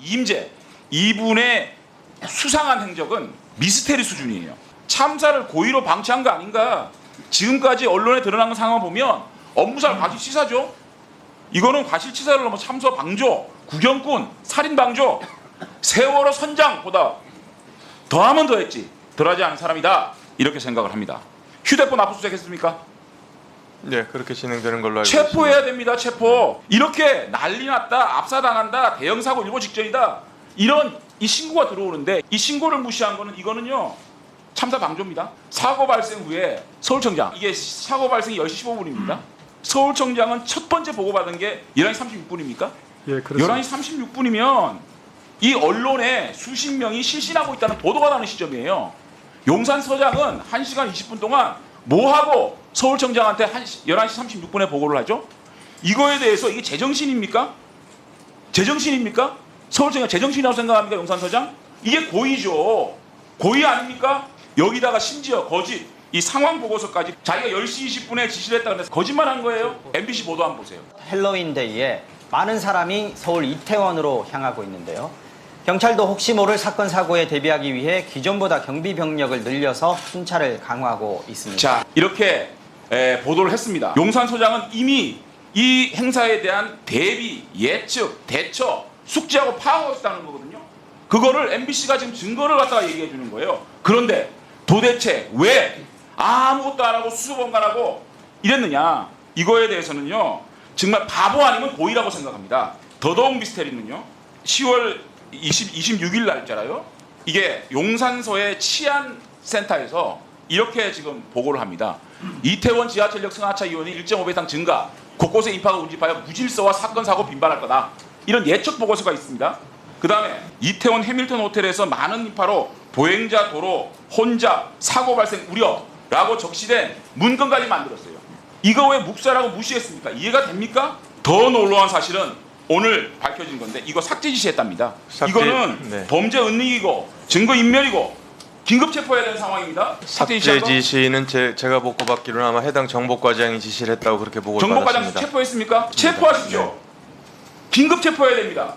이임재 이분의 수상한 행적은 미스테리 수준이에요. 참사를 고의로 방치한 거 아닌가? 지금까지 언론에 드러난 상황 보면 업무상 과실치사죠. 이거는 과실치사를 넘어 참사 방조, 구경꾼, 살인 방조, 세월호 선장보다 더하면 더했지 덜하지 않은 사람이다 이렇게 생각을 합니다. 휴대폰 압수수색했습니까? 네, 그렇게 진행되는 걸로 알고 있습니다. 체포해야 됩니다. 체포. 이렇게 난리 났다, 압사당한다, 대형 사고 일보 직전이다. 이런 이 신고가 들어오는데 이 신고를 무시한 거는 이거는요. 참사 방조입니다. 사고 발생 후에 서울청장 이게 사고 발생이 10시 15분입니다. 서울청장은 첫 번째 보고받은 게 11시 36분입니까? 예, 그렇습니다. 11시 36분이면 이 언론에 수십 명이 실신하고 있다는 보도가 나는 시점이에요. 용산 서장은 1시간 20분 동안 뭐 하고 서울청장한테 한 11시 36분에 보고를 하죠? 이거에 대해서 이게 제정신입니까? 제정신입니까? 서울청장 제정신이라고 생각합니까? 용산 서장? 이게 고의죠. 고의 아닙니까? 여기다가 심지어 거짓 이 상황 보고서까지 자기가 10시 20분에 지시를 했다 그래서 거짓말 한 거예요. MBC 보도 한번 보세요. 헬로윈 데이에 많은 사람이 서울 이태원으로 향하고 있는데요. 경찰도 혹시 모를 사건 사고에 대비하기 위해 기존보다 경비 병력을 늘려서 순찰을 강화하고 있습니다. 자 이렇게 에, 보도를 했습니다. 용산 소장은 이미 이 행사에 대한 대비, 예측, 대처, 숙지하고 파악하고 있다는 거거든요. 그거를 MBC가 지금 증거를 갖다가 얘기해 주는 거예요. 그런데 도대체 왜 아무것도 안 하고 수수번관하고 이랬느냐? 이거에 대해서는요. 정말 바보 아니면 고의라고 생각합니다. 더더욱 미스테리는요. 10월 20, 26일 날짜라요. 이게 용산서의 치안센터에서 이렇게 지금 보고를 합니다. 이태원 지하철역 승하차 이용이 1.5배상 증가, 곳곳에 인파가 운집하여 무질서와 사건 사고 빈발할 거다. 이런 예측 보고서가 있습니다. 그 다음에 이태원 해밀턴 호텔에서 많은 인파로 보행자 도로 혼잡 사고 발생 우려라고 적시된 문건까지 만들었어요. 이거 왜 묵살하고 무시했습니까? 이해가 됩니까? 더 놀라운 사실은 오늘 밝혀진 건데 이거 삭제 지시했답니다. 삭제, 이거는 네. 범죄 은닉이고 증거 인멸이고 긴급 체포해야 되는 상황입니다. 삭제 지시는 제, 제가 보고받기로는 아마 해당 정보과장이 지시를 했다고 그렇게 보고를 정보과장 받았습니다. 체포했습니까? 체포하십시오. 긴급 체포해야 됩니다.